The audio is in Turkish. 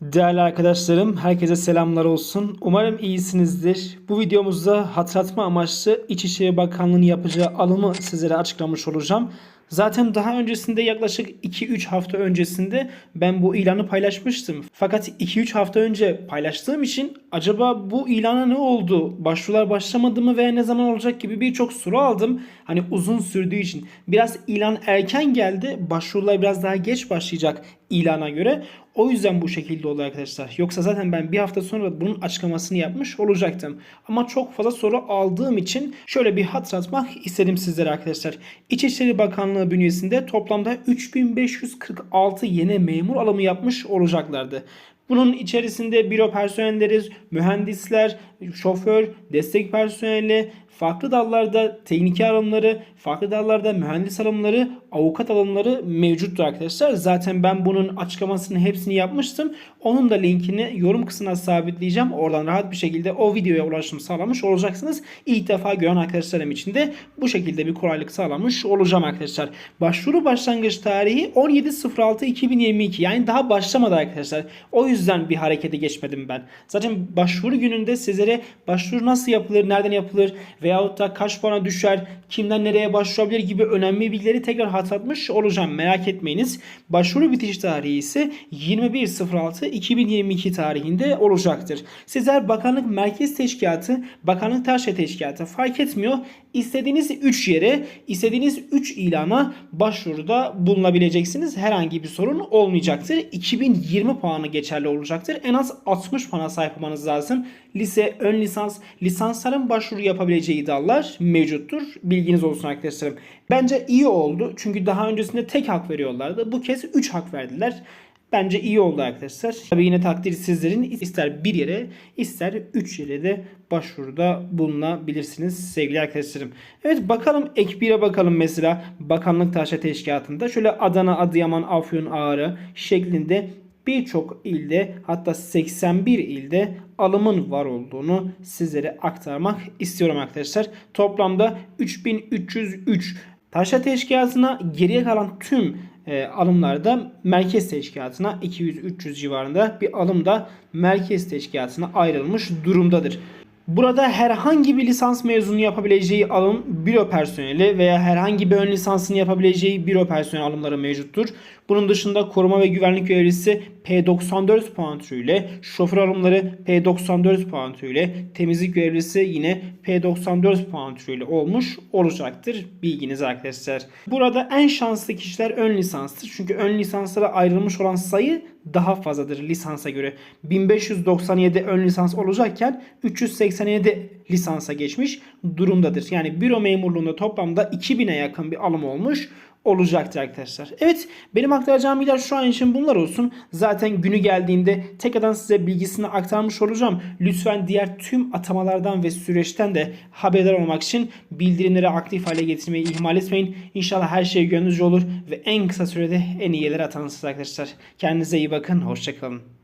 Değerli arkadaşlarım, herkese selamlar olsun. Umarım iyisinizdir. Bu videomuzda hatırlatma amaçlı İçişleri Bakanlığı'nın yapacağı alımı sizlere açıklamış olacağım. Zaten daha öncesinde yaklaşık 2-3 hafta öncesinde ben bu ilanı paylaşmıştım. Fakat 2-3 hafta önce paylaştığım için acaba bu ilana ne oldu? Başvurular başlamadı mı veya ne zaman olacak gibi birçok soru aldım. Hani uzun sürdüğü için. Biraz ilan erken geldi. Başvurular biraz daha geç başlayacak ilana göre. O yüzden bu şekilde oldu arkadaşlar. Yoksa zaten ben bir hafta sonra bunun açıklamasını yapmış olacaktım. Ama çok fazla soru aldığım için şöyle bir hatırlatmak istedim sizlere arkadaşlar. İçişleri Bakanlığı bünyesinde toplamda 3546 yeni memur alımı yapmış olacaklardı. Bunun içerisinde büro personelleri, mühendisler, şoför, destek personeli, farklı dallarda teknik alımları, farklı dallarda mühendis alımları, avukat alımları mevcuttur arkadaşlar. Zaten ben bunun açıklamasını hepsini yapmıştım. Onun da linkini yorum kısmına sabitleyeceğim. Oradan rahat bir şekilde o videoya ulaşım sağlamış olacaksınız. İlk defa gören arkadaşlarım için de bu şekilde bir kolaylık sağlamış olacağım arkadaşlar. Başvuru başlangıç tarihi 17.06.2022 yani daha başlamadı arkadaşlar. O yüzden bir harekete geçmedim ben. Zaten başvuru gününde sizlere başvuru nasıl yapılır, nereden yapılır veyahut da kaç puana düşer, kimden nereye başvurabilir gibi önemli bilgileri tekrar hatırlatmış olacağım. Merak etmeyiniz. Başvuru bitiş tarihi ise 21.06.2022 tarihinde olacaktır. Sizler Bakanlık Merkez Teşkilatı, Bakanlık Taşra Teşkilatı fark etmiyor. İstediğiniz 3 yere, istediğiniz 3 ilana başvuruda bulunabileceksiniz. Herhangi bir sorun olmayacaktır. 2020 puanı geçerli olacaktır. En az 60 puana sahip olmanız lazım. Lise, ön lisans, lisansların başvuru yapabileceği dallar mevcuttur. Bilginiz olsun arkadaşlarım. Bence iyi oldu. Çünkü daha öncesinde tek hak veriyorlardı. Bu kez 3 hak verdiler. Bence iyi oldu arkadaşlar. Tabii yine takdir sizlerin ister bir yere ister üç yere de başvuruda bulunabilirsiniz sevgili arkadaşlarım. Evet bakalım ek 1'e bakalım mesela Bakanlık Taşra Teşkilatı'nda. Şöyle Adana, Adıyaman, Afyon, Ağrı şeklinde birçok ilde hatta 81 ilde alımın var olduğunu sizlere aktarmak istiyorum arkadaşlar. Toplamda 3303 Taşra Teşkilatı'na geriye kalan tüm e, alımlarda merkez teşkilatına 200-300 civarında bir alım da merkez teşkilatına ayrılmış durumdadır. Burada herhangi bir lisans mezunu yapabileceği alım büro personeli veya herhangi bir ön lisansını yapabileceği büro personeli alımları mevcuttur. Bunun dışında koruma ve güvenlik görevlisi P94 puan türüyle, şoför alımları P94 puan türüyle, temizlik görevlisi yine P94 puan türüyle olmuş olacaktır. Bilginiz arkadaşlar. Burada en şanslı kişiler ön lisanstır. Çünkü ön lisanslara ayrılmış olan sayı daha fazladır lisansa göre. 1597 ön lisans olacakken 387 lisansa geçmiş durumdadır. Yani büro memurluğunda toplamda 2000'e yakın bir alım olmuş olacaktır arkadaşlar. Evet benim aktaracağım bilgiler şu an için bunlar olsun. Zaten günü geldiğinde tekrardan size bilgisini aktarmış olacağım. Lütfen diğer tüm atamalardan ve süreçten de haberdar olmak için bildirimleri aktif hale getirmeyi ihmal etmeyin. İnşallah her şey gönlünüzce olur ve en kısa sürede en iyi yerlere atanırsınız arkadaşlar. Kendinize iyi bakın. Hoşçakalın.